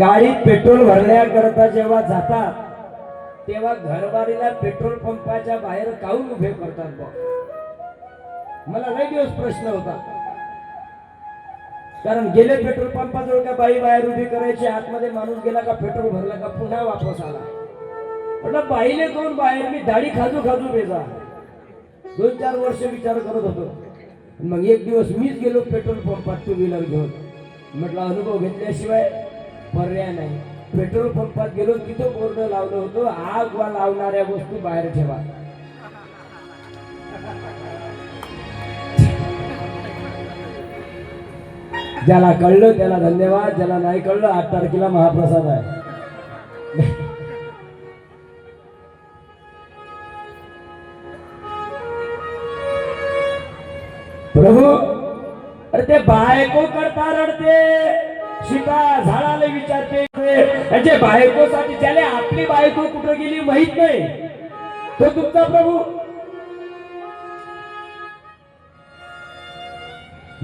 गाडीत पेट्रोल भरण्याकरता जेव्हा जातात तेव्हा घरवारीला पेट्रोल पंपाच्या बाहेर काऊन उभे करतात बा मला लय दिवस प्रश्न होता. कारण गेले पेट्रोल पंपाजवळ का बाई बाहेर उभी करायची आतमध्ये माणूस गेला का पेट्रोल भरला का पुन्हा वापस आला. म्हटलं बाईले कोण बाहेर मी दाढी खाजू खाजू बेजा दोन चार वर्ष विचार करत होतो. मग एक दिवस मीच गेलो पेट्रोल पंपात टू व्हीलर घेऊन. म्हटलं अनुभव घेतल्याशिवाय पर्याय नाही. पेट्रोल पंपात गेलो तिथं बोर्ड लावलं होतं. आग वा लावणाऱ्या वस्तू बाहेर ठेवा. ज्याला कळलं त्याला धन्यवाद ज्याला नाही कळलं आठ तारखेला महाप्रसाद आहे. प्रभू अरे ते बायको करता रडते. सीता झाडाला विचारते त्याचे बायकोसाठी त्याला आपली बायको कुठं गेली माहीत नाही? तो तुमचा प्रभू.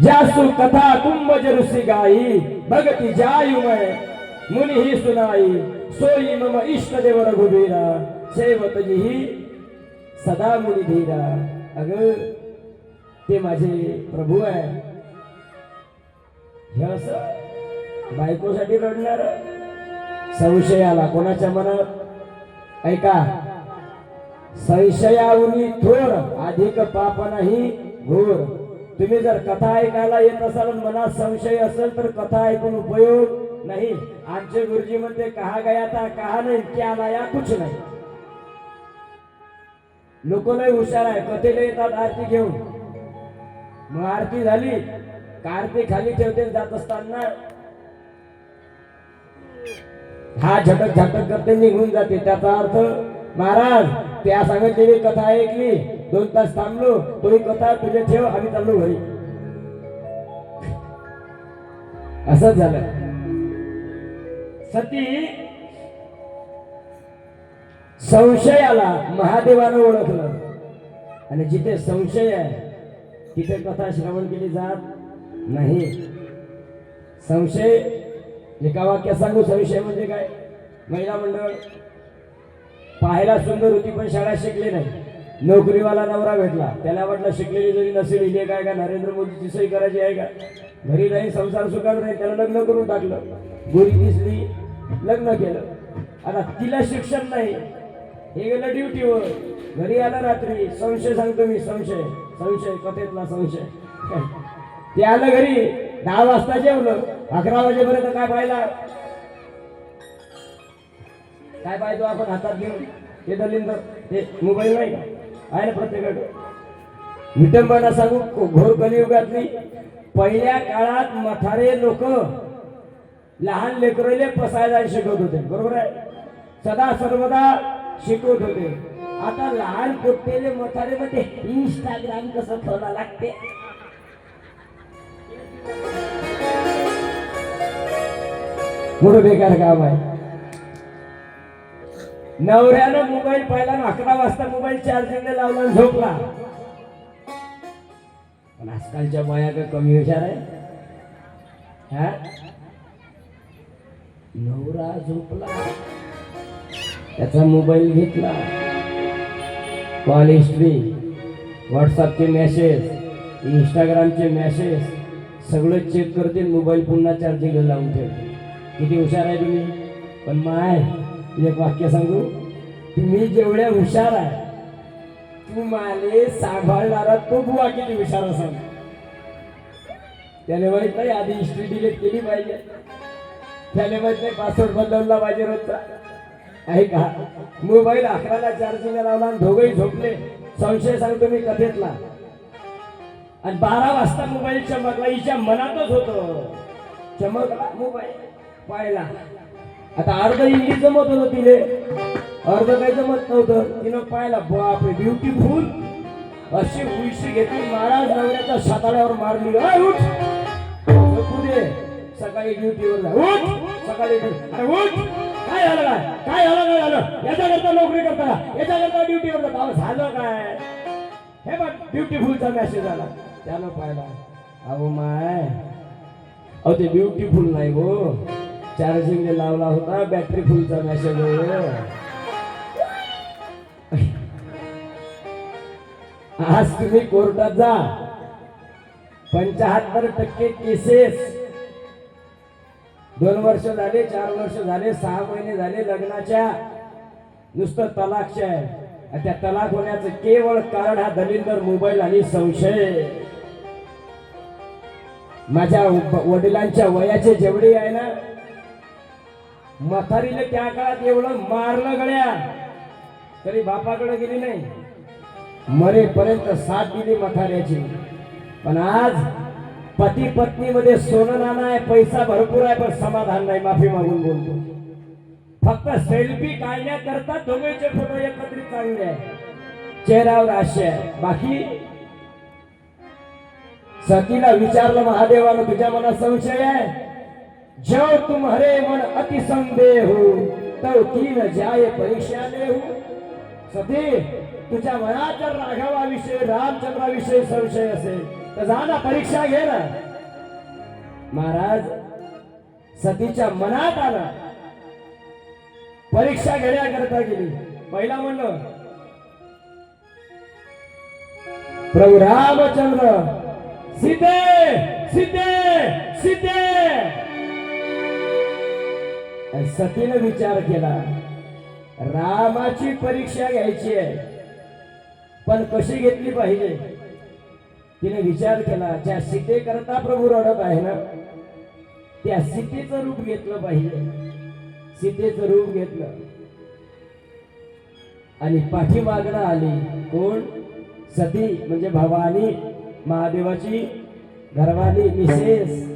जासु कथा कुंभ जरुसी गाई भगती जायु मैं मुनि ही सुनाई सोई मम इष्ट देव रघुबीरा सेवत ही सदा मुनी धीरा. अग ते माझे प्रभू आहे. हे असं बायकोसाठी रडणार? संशय आला. कोणाच्या मनात? ऐका. संशयावनी थोर अधिक पाप नाही घोर. तुम्ही जर कथा ऐकायला येत असाल मनात संशय असेल तर कथा ऐकून उपयोग नाही. आमचे गुरुजी म्हणते कहा गया था कहा नाही क्या लाया कुछ नाही. लोक लय हुशार आहे. कथेला येतात आरती घेऊन. मग आरती झाली. का आरती खाली ठेवते जात असताना हा झटक झटक करते निघून जाते. त्याचा अर्थ महाराज त्या सांगितलेली कथा ऐकली दोन तास थांबलो तो कथा तुझे ठेव आम्ही चाललो घरी. असं झालं. सती संशयाला महादेवानं ओळखलं. आणि जिथे संशय आहे तिथे कथा श्रवण केली जात नाही. संशय एका वाक्यात सांगू संशय म्हणजे काय? महिला मंडळ पाहायला सुंदर होती पण शाळा शिकली नाही. नोकरीवाला नवरा भेटला. त्याला वाटलं शिकलेली जरी नसेल इथे काय का? नरेंद्र मोदीची सही करायची आहे का? घरी नाही संसार सुखात नाही त्याला लग्न करून टाकलं. गोरी दिसली लग्न केलं. आता तिला शिक्षण नाही. हे गेलं ड्युटीवर घरी आलं रात्री. संशय सांगतो मी संशय. संशय कथेतला संशय. ते आलं घरी. दहा वाजता जेवलं. अकरा वाजेपर्यंत काय पाहिला? काय पाहिजे आपण हातात घेऊन? हे दलिंद हे मोबाईल नाही का? आहे ना प्रत्येकाकडे. विटंबना सांगू घोर कलियुगातली पहिल्या काळात मथारे लोक लहान लेकरले पसायला शिकवत होते. बरोबर आहे? सदा सर्वदा शिकवत होते. आता लहान पोट्टेले मथारे मध्ये इंस्टाग्राम कसं खोला लागते? मोठं बेकार काम आहे. नवऱ्यानं मोबाईल पाहिला अकरा वाजता मोबाईल चार्जिंगला लावला झोपला. पण आजकालच्या बाया कमी हुशार आहे. हा? नवरा झोपला. त्याचा मोबाईल घेतला. कॉल हिस्ट्री व्हॉट्सअपचे मेसेज इंस्टाग्रामचे मेसेज सगळं चेक करतील मोबाईल पुन्हा चार्जिंगला लावून ठेवतील. किती हुशार आहे तुम्ही? पण माय एक वाक्य सांगू? तुम्ही जेवढ्या हुशार आहे तू माले सांभाळणारा तो बुवा किती हुशार असाल त्याने माहीत नाही आधी हिस्ट्री डिलीट केली पाहिजे. त्याने माहीत नाही पासवर्ड बदलला पाहिजे रोजचा. आहे का? मोबाईल अकराला चार्जिंग लावला आणि दोघंही झोपले. संशय सांगतो मी कथेतला. आणि बारा वाजता मोबाईल चमकला हिच्या मनातच होत. चमकला मोबाईल. पाहिला. आता अर्ध इंग्लिश जमत होतं तिने अर्ध काही जमत नव्हतं. तिनं पाहिला बापरे ब्युटीफुल अशी उशी घेतली महाराज नवऱ्याच्या साताळ्यावर मारली. उठ! दे. सकाळी ड्युटीवर जा उठ! सकाळी उठ! काय झालं काय? काय झालं काय झालं? याच्याकरता नोकरी करता का याच्याकरता ड्युटीवर जाता झालं काय? हे बघ ब्युटीफुलचा मेसेज आला. त्यानं पाहिला अहो माय. अहो ते ब्युटीफुल नाही हो. चार्जिंग लावला होता बॅटरी फुलचा मेसेज आज तुम्ही कोर्टात जा. पंचाहत्तर टक्के केसेस दोन वर्ष झाले चार वर्ष झाले सहा महिने झाले लग्नाच्या. नुसतं तलाकच्या आहे आणि त्या तलाक होण्याचं केवळ कारण हा दलिंदर मोबाईल आणि संशय. माझ्या वडिलांच्या वयाचे जेवढे आहे ना म्हातारीने त्या काळात एवढं मारलं गड्या तरी बापाकडे गेली नाही. मरेपर्यंत साथ दिली म्हाताऱ्याची. पण आज पती पत्नी मध्ये सोनं नाणं आहे पैसा भरपूर आहे पण समाधान नाही माफी मागून बोलतो. फक्त सेल्फी काढण्याकरता दोघेचे फोटो एकत्रित चांगले आहे चेहऱ्यावर आशय आहे. बाकी सतीला विचारलं महादेवानं तुझ्या मनात संशय आहे? जो तुम्हारे मन अति संदेह हो तीन जाय परीक्षा हो। देहू सती तुझ्या मनात जर राघवाविषयी रामचंद्राविषयी संशय असेल तर जा ना परीक्षा घे ना. महाराज सतीच्या मनात आला. परीक्षा घेण्याकरता गेली. पहिला म्हणलं प्रभू रामचंद्र सीते सीते सीते सतीनं विचार केला रामाची परीक्षा घ्यायची आहे. पण कशी घेतली पाहिजे? तिने विचार केला ज्या सीतेकरता प्रभू रडत आहे ना त्या सीतेचं रूप घेतलं पाहिजे. सीतेचं रूप घेतलं. आणि पाठीमागणं आली कोण? सती म्हणजे भवानी महादेवाची घरवाली मिसेस.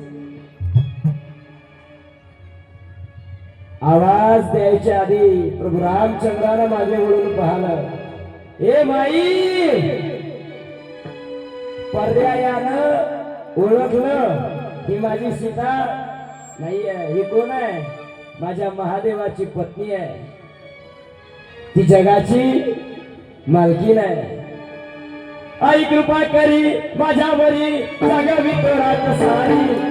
आवाज द्यायच्या आधी प्रभू रामचंद्रानं मागे वळून पाहिलं. ए माई पर्यायानं ओळखलं ही माझी सीता नाही आहे ही कोण आहे? माझ्या महादेवाची पत्नी आहे. ती जगाची मालकीन आहे. आई कृपा करी माझ्यावरी जगावी तोरात सारी.